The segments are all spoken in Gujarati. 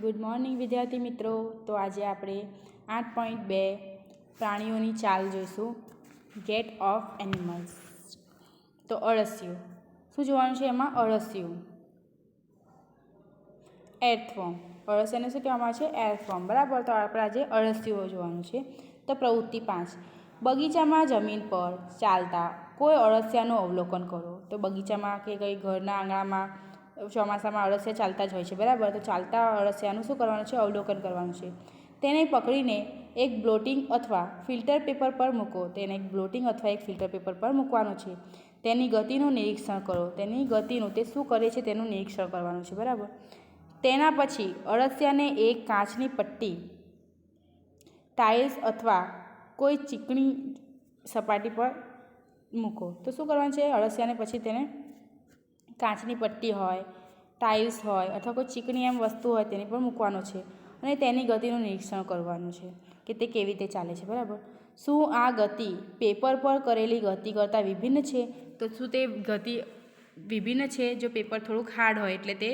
ગુડ મોર્નિંગ, વિદ્યાર્થી મિત્રો. તો આજે આપણે આઠ પોઈન્ટ બે પ્રાણીઓની ચાલ જોઈશું. ગેટ ઓફ એનિમલ્સ તો અળસિયું. શું જોવાનું છે એમાં? અળસિયું. એર્થવોર્મ અળસિયાને શું કહેવામાં છે? એર્થવોર્મ બરાબર? તો આપણે આજે અળસિયું જોવાનું છે. તો પ્રવૃત્તિ પાંચ. બગીચામાં જમીન પર ચાલતા કોઈ અળસિયાનું અવલોકન કરો. તો બગીચામાં કે કંઈ ઘરના આંગણામાં ચોમાસામાં અળસિયા ચાલતા જ હોય છે, બરાબર? તો ચાલતા અળસિયાનું શું કરવાનું છે? અવલોકન કરવાનું છે. તેને પકડીને એક બ્લોટિંગ અથવા ફિલ્ટર પેપર પર મૂકો. તેને એક બ્લોટિંગ અથવા એક ફિલ્ટર પેપર પર મૂકવાનું છે. તેની ગતિનું નિરીક્ષણ કરો. તેની ગતિનું તે શું કરે છે તેનું નિરીક્ષણ કરવાનું છે, બરાબર? તેના પછી અળસિયાને એક કાચની પટ્ટી, ટાઇલ્સ અથવા કોઈ ચીકણી સપાટી પર મૂકો. તો શું કરવાનું છે? અળસિયાને પછી તેને કાચની પટ્ટી હોય ટાઇલ્સ હોય અથવા કોઈ ચીકણી એમ વસ્તુ હોય તેની પણ મૂકવાનો છે અને તેની ગતિનું નિરીક્ષણ કરવાનું છે કે તે કેવી રીતે ચાલે છે, બરાબર? શું આ ગતિ પેપર પર કરેલી ગતિ કરતાં વિભિન્ન છે? તો શું તે ગતિ વિભિન્ન છે જો પેપર થોડુંક હાર્ડ હોય એટલે તે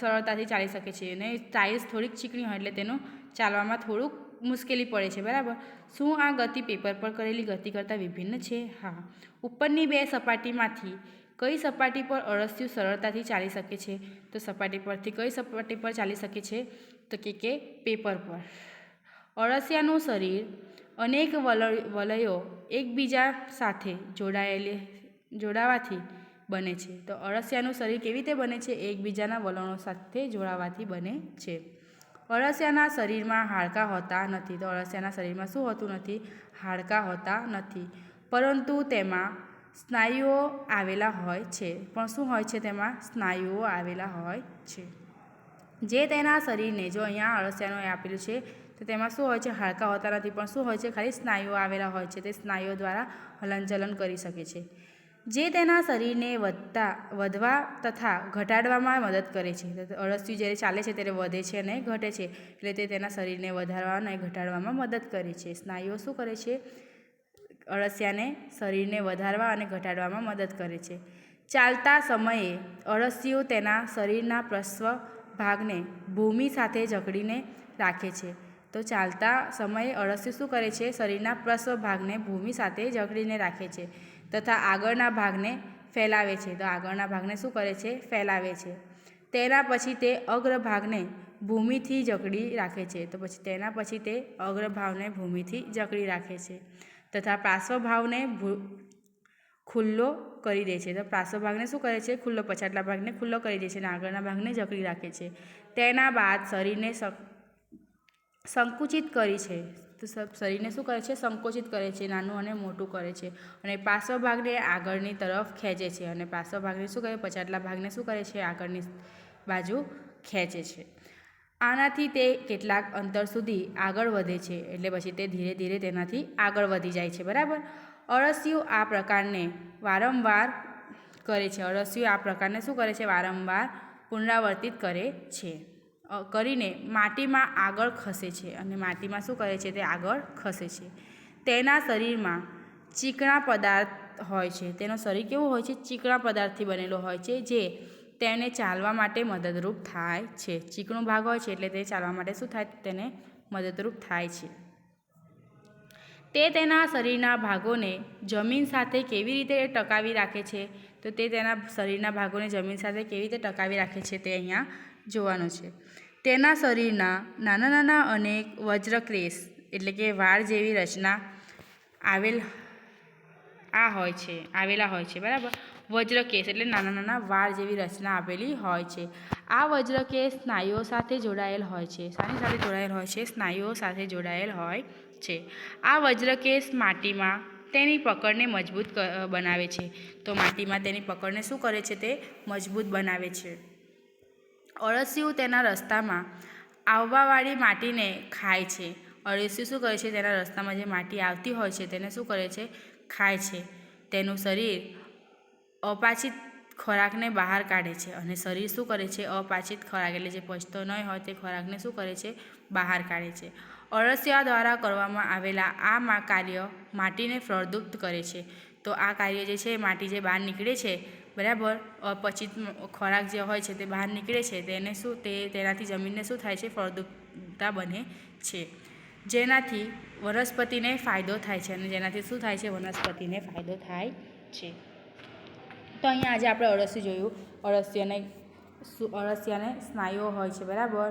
સરળતાથી ચાલી શકે છે અને ટાઇલ્સ થોડીક ચીકણી હોય એટલે તેનું ચાલવામાં થોડુંક મુશ્કેલી પડે છે, બરાબર? શું આ ગતિ પેપર પર કરેલી ગતિ કરતાં વિભિન્ન છે? હા. ઉપરની બે સપાટીમાંથી કઈ સપાટી પર અળસિયું સરળતાથી ચાલી શકે છે? તો સપાટી પરથી કઈ સપાટી પર ચાલી શકે છે? તો કે કે પેપર પર. અળસિયાનું શરીર અનેક વલયો એકબીજા સાથે જોડાયેલી, જોડાવાથી બને છે. તો અળસિયાનું શરીર કેવી રીતે બને છે? એકબીજાના વલણો સાથે જોડાવાથી બને છે. અળસિયાના શરીરમાં હાડકાં હોતા નથી. તો અળસિયાના શરીરમાં શું હોતું નથી? હાડકાં હોતા નથી. પરંતુ તેમાં સ્નાયુઓ આવેલા હોય છે. પણ શું હોય છે તેમાં? સ્નાયુઓ આવેલા હોય છે. જે તેના શરીરને, જો અહીંયા અળસિયાનું આપેલું છે, તો તેમાં શું હોય છે? હાડકાં હોતા નથી, પણ શું હોય છે? ખાલી સ્નાયુઓ આવેલા હોય છે. તે સ્નાયુઓ દ્વારા હલનચલન કરી શકે છે. જે તેના શરીરને વધતા, વધવા તથા ઘટાડવામાં મદદ કરે છે. અળસિયું જ્યારે ચાલે છે ત્યારે વધે છે અને ઘટે છે. એટલે તે તેના શરીરને વધારવા અને ઘટાડવામાં મદદ કરે છે. સ્નાયુઓ શું કરે છે? અળસિયાને શરીરને વધારવા અને ઘટાડવામાં મદદ કરે છે. ચાલતા સમયે અળસિયું તેના શરીરના પ્રસ્વ ભાગને ભૂમિ સાથે જકડીને રાખે છે. તો ચાલતા સમયે અળસિયું શું કરે છે? શરીરના પ્રસ્વ ભાગને ભૂમિ સાથે જકડીને રાખે છે તથા આગળના ભાગને ફેલાવે છે. તો આગળના ભાગને શું કરે છે? ફેલાવે છે. તેના પછી તે અગ્રભાગને ભૂમિથી જકડી રાખે છે. તો પછી તેના પછી તે અગ્રભાવને ભૂમિથી જકડી રાખે છે. તથા પાર્શ્વભાવને ખુલ્લો કરી દે છે. તો પાર્શ્વભાગને શું કરે છે? ખુલ્લો પછાટલા ભાગને ખુલ્લો કરી દે છે અને આગળના ભાગને જકડી રાખે છે. તેના બાદ શરીરને સંકુચિત કરી છે. તો શરીરને શું કરે છે? સંકોચિત કરે છે, નાનું અને મોટું કરે છે અને પાર્શ્વ ભાગને આગળની તરફ ખેંચે છે અને પાર્શ્વ ભાગને શું કરે? પછાટલા ભાગને શું કરે છે? આગળની બાજુ ખેંચે છે. આનાથી તે કેટલાક અંતર સુધી આગળ વધે છે, એટલે પછી તે ધીરે ધીરે તેનાથી આગળ વધી જાય છે, બરાબર? અળસિયું આ પ્રકારને વારંવાર કરે છે. અળસિયું આ પ્રકારને શું કરે છે? વારંવાર પુનરાવર્તિત કરે છે. કરીને માટીમાં આગળ ખસે છે અને માટીમાં શું કરે છે? તે આગળ ખસે છે. તેના શરીરમાં ચીકણા પદાર્થ હોય છે. તેનો શરીર કેવું હોય છે? ચીકણા પદાર્થથી બનેલો હોય છે, જે તેને ચાલવા માટે મદદરૂપ થાય છે. ચીકણો ભાગ હોય છે એટલે તે ચાલવા માટે શું થાય? તેને મદદરૂપ થાય છે. તે તેના શરીરના ભાગોને જમીન સાથે કેવી રીતે ટકાવી રાખે છે? તો તે તેના શરીરના ભાગોને જમીન સાથે કેવી રીતે ટકાવી રાખે છે તે અહીંયા જોવાનું છે. તેના શરીરના નાના નાના અનેક વજ્રક્રેશ એટલે કે વાળ જેવી રચના આવેલ આ હોય છે, આવેલા હોય છે. બરાબર? વજ્રકેશ એટલે નાના નાના વાળ જેવી રચના આપેલી હોય છે. આ વજ્રકેશ સ્નાયુઓ સાથે જોડાયેલ હોય છે. શાની સાથે જોડાયેલ હોય છે. સ્નાયુઓ સાથે જોડાયેલ હોય છે. આ વજ્રકેશ માટીમાં તેની પકડને મજબૂત બનાવે છે. તો માટીમાં તેની પકડને શું કરે છે તે મજબૂત બનાવે છે. અળસિયું તેના રસ્તામાં આવવાવાળી માટીને ખાય છે. અળસિયું શું કરે છે? તેના રસ્તામાં જે માટી આવતી હોય છે તેને શું કરે છે? ખાય છે. તેનું શરીર અપાચિત ખોરાકને બહાર કાઢે છે અને શરીર શું કરે છે? અપાચિત ખોરાક એટલે જે પચતો નહીં હોય તે ખોરાકને શું કરે છે? બહાર કાઢે છે. અળસિયા દ્વારા કરવામાં આવેલા આ કાર્ય માટીને ફળદ્રુપ્ત કરે છે. તો આ કાર્ય જે છે, માટી જે બહાર નીકળે છે, બરાબર? અપચિત ખોરાક જે હોય છે તે બહાર નીકળે છે, તેને શું? તે તેનાથી જમીનને શું થાય છે? ફળદ્રુપતા બને છે. જેનાથી વનસ્પતિને ફાયદો થાય છે અને જેનાથી શું થાય છે? વનસ્પતિને ફાયદો થાય છે. તો અહીંયા આજે આપણે અળસિયું જોયું. અળસિયાને અળસિયાને સ્નાયુઓ હોય છે, બરાબર?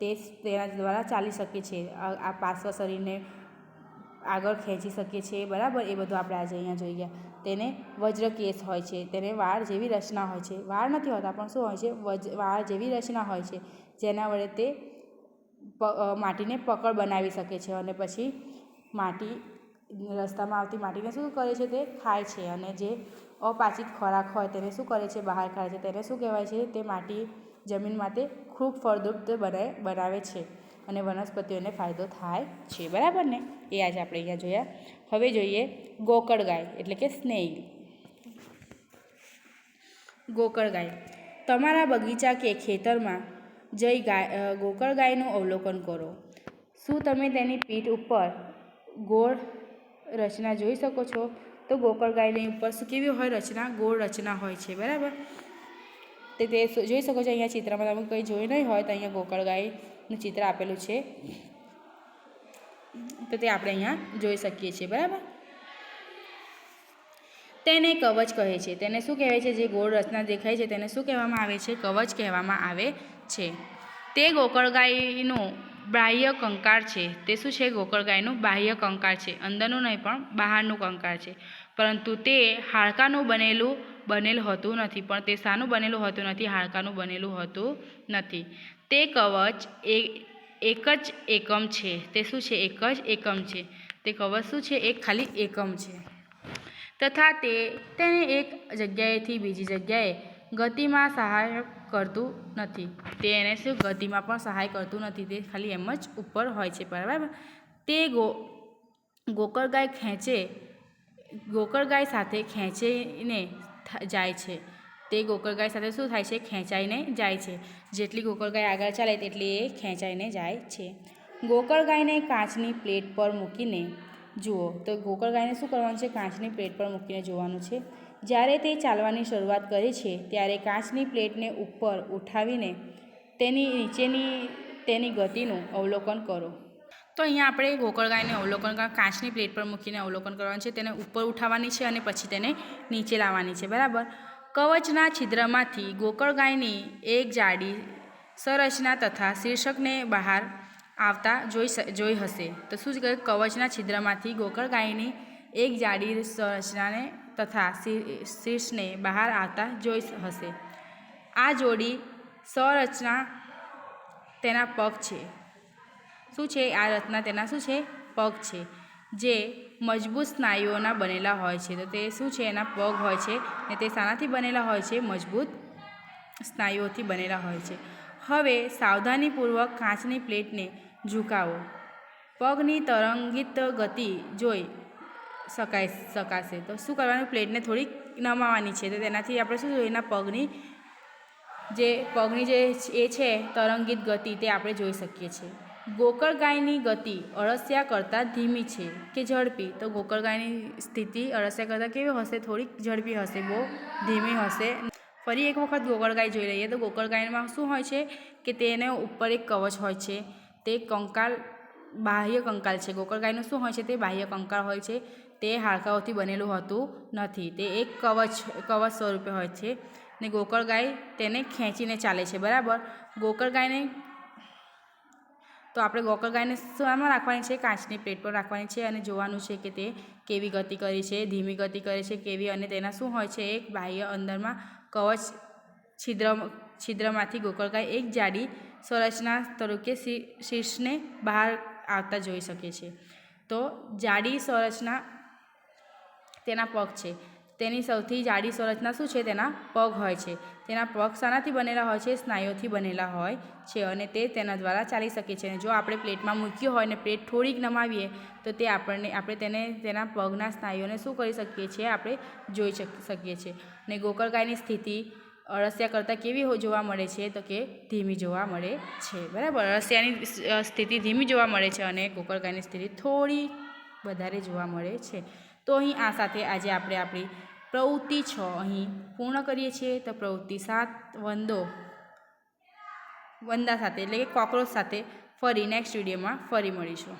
તે તેના દ્વારા ચાલી શકે છે. આ પાર્શ્વ શરીરને આગળ ખેંચી શકીએ છીએ બરાબર? એ બધું આપણે આજે અહીંયા જોઈ ગયા. તેને વજ્રકેશ હોય છે, તેને વાળ જેવી રચના હોય છે. વાળ નથી હોતા, પણ શું હોય છે? વજ, વાળ જેવી રચના હોય છે, જેના વડે તે માટીને પકડ બનાવી શકે છે અને પછી માટી, રસ્તામાં આવતી માટીને શું કરે છે તે ખાય છે અને જે અપાચિત ખોરાક હોય તેને શું કરે છે? બહાર કાઢે છે. તેને શું કહેવાય છે? તે માટી જમીન માટે ખૂબ ફળદ્રુપ બનાવે બનાવે છે અને વનસ્પતિઓને ફાયદો થાય છે. બરાબર ને? એ આજે આપણે અહીંયા જોયા. હવે જોઈએ ગોકળ ગાય, એટલે કે સ્નેલ ગોકળ ગાય. તમારા બગીચા કે ખેતરમાં જઈ ગાય ગોકળ ગાયનું અવલોકન કરો. શું તમે તેની પીઠ ઉપર ગોળ રચના જોઈ શકો છો? તો ગોકળ ગાયની ઉપર શું કેવી હોય રચના? ગોળ રચના હોય છે, બરાબર? તે તે જોઈ શકો છો અહીંયા ચિત્રમાં તમે કંઈ જોઈ નહીં હોય તો અહીંયા ગોકળ ગાયનું ચિત્ર આપેલું છે. તો તે આપણે અહીંયા જોઈ શકીએ છીએ, બરાબર? તેને કવચ કહે છે. તેને શું કહેવાય છે? જે ગોળ રચના દેખાય છે, તેને શું કહેવામાં આવે છે? કવચ કહેવામાં આવે છે. તે ગોકળગાયનું બાહ્ય કંકાર છે. તે શું છે? ગોકળગાયનું બાહ્ય કંકાર છે. અંદરનું નહીં પણ બહારનું કંકાર છે. પરંતુ તે હાડકાનું બનેલું બનેલું હોતું નથી. પણ તે શાનું બનેલું હોતું નથી, હાડકાનું બનેલું હોતું નથી. તે કવચ એ, એક જ એકમ છે. તે શું છે? એક જ એકમ છે. તે કવચ શું છે? એ ખાલી એકમ છે. તથા તે, તેને એક જગ્યાએથી બીજી જગ્યાએ ગતિમાં સહાય કરતું નથી. તે એને શું ગતિમાં પણ સહાય કરતું નથી, તે ખાલી એમ જ ઉપર હોય છે, બરાબર? તે ગો, ગોકળગાય ખેંચે, ગોકળગાય સાથે ખેંચીને જાય છે. તે ગોકળગાય સાથે શું થાય છે? ખેંચાઈને જાય છે. જેટલી ગોકળગાય આગળ ચાલે તેટલી એ ખેંચાઈને જાય છે. ગોકળગાયને કાચની પ્લેટ પર મૂકીને જુઓ. તો ગોકળગાયને શું કરવાનું છે? કાચની પ્લેટ પર મૂકીને જોવાનું છે. જ્યારે તે ચાલવાની શરૂઆત કરે છે, ત્યારે કાચની પ્લેટને ઉપર ઉઠાવીને તેની નીચેની, તેની ગતિનું અવલોકન કરો. તો અહીંયા આપણે ગોકળગાયને અવલોકન કરવા, કાચની પ્લેટ પર મૂકીને અવલોકન કરવાનું છે, તેને ઉપર ઉઠાવવાની છે અને પછી તેને નીચે લાવવાની છે, બરાબર? કવચના છિદ્રમાંથી ગોકળગાયની એક જાડી સંરચના તથા શીર્ષકને બહાર આવતા જોઈ જોઈ હશે. તો શું કહે કવચના છિદ્રમાંથી ગોકળગાયની એક જાડી સંરચનાને તથા શીર્ષને બહાર આવતા જોઈ હશે. આ જોડી સંરચના તેના પગ છે. શું છે? આ રચના તેના શું છે? પગ છે. જે મજબૂત સ્નાયુઓના બનેલા હોય છે. તો તે શું છે? એના પગ હોય છે ને તે શાનાથી બનેલા હોય છે? મજબૂત સ્નાયુઓથી બનેલા હોય છે. હવે સાવધાનીપૂર્વક કાચની પ્લેટને ઝુકાવો. પગની તરંગિત ગતિ જોઈ શકાય શકાશે તો શું કરવાનું? પ્લેટને થોડીક નમાવાની છે. તો તેનાથી આપણે શું જોઈએ? એના પગની જે પગની જે એ છે, તરંગિત ગતિ, તે આપણે જોઈ શકીએ છીએ. ગોકળગાયની ગતિ અળસિયા કરતાં ધીમી છે કે ઝડપી? તો ગોકળગાયની સ્થિતિ અળસિયા કરતાં કેવી હશે? થોડીક ઝડપી હશે, બહુ ધીમી હશે. ફરી એક વખત ગોકળગાય જોઈ લઈએ. તો ગોકળગાયમાં શું હોય છે કે તેને ઉપર એક કવચ હોય છે. તે કંકાલ બાહ્ય કંકાલ છે. ગોકળગાયનું શું હોય છે? તે બાહ્ય કંકાલ હોય છે. તે હાડકાઓથી બનેલું હોતું નથી. તે એક કવચ કવચ સ્વરૂપે હોય છે ને ગોકળગાય તેને ખેંચીને ચાલે છે. બરાબર? ગોકળગાયને તો આપણે ગોકળગાયને શામાં રાખવાની છે? કાચની પ્લેટ પર રાખવાની છે અને જોવાનું છે કે તે કેવી ગતિ કરી છે, ધીમી ગતિ કરે છે, કેવી અને તેના શું હોય છે? એક બાહ્ય અંદરમાં કવચ છિદ્ર, છિદ્રમાંથી ગોકળગાય એક જાડી સંરચના તરીકે શીર્ષને બહાર આવતા જોઈ શકીએ છીએ. તો જાડી સંરચના તેના પગ છે. તેની સૌથી જાડી સંરચના શું છે? તેના પગ હોય છે. તેના પગ શાનાથી બનેલા હોય છે સ્નાયુઓથી બનેલા હોય છે અને તે તેના દ્વારા ચાલી શકે છે. અને જો આપણે પ્લેટમાં મૂક્યું હોય ને પ્લેટ થોડીક નમાવીએ, તો તે આપણને, આપણે તેને, તેના પગના સ્નાયુઓને શું કરી શકીએ છીએ? આપણે જોઈ શક- શકીએ છીએ. અને ગોકળગાયની સ્થિતિ અળસિયા કરતાં કેવી જોવા મળે છે તો કે ધીમી જોવા મળે છે. બરાબર? અળસિયાની સ્થિતિ ધીમી જોવા મળે છે અને ગોકળગાયની સ્થિતિ થોડી વધારે જોવા મળે છે. તો અહીં આ સાથે આજે આપણે આપણી પ્રવૃત્તિ છ અહીં પૂર્ણ કરીએ છીએ. તો પ્રવૃત્તિ સાત, વંદો, વંદા સાથે એટલે કે કોક્રોચ સાથે ફરી નેક્સ્ટ વિડીયોમાં ફરી મળીશું.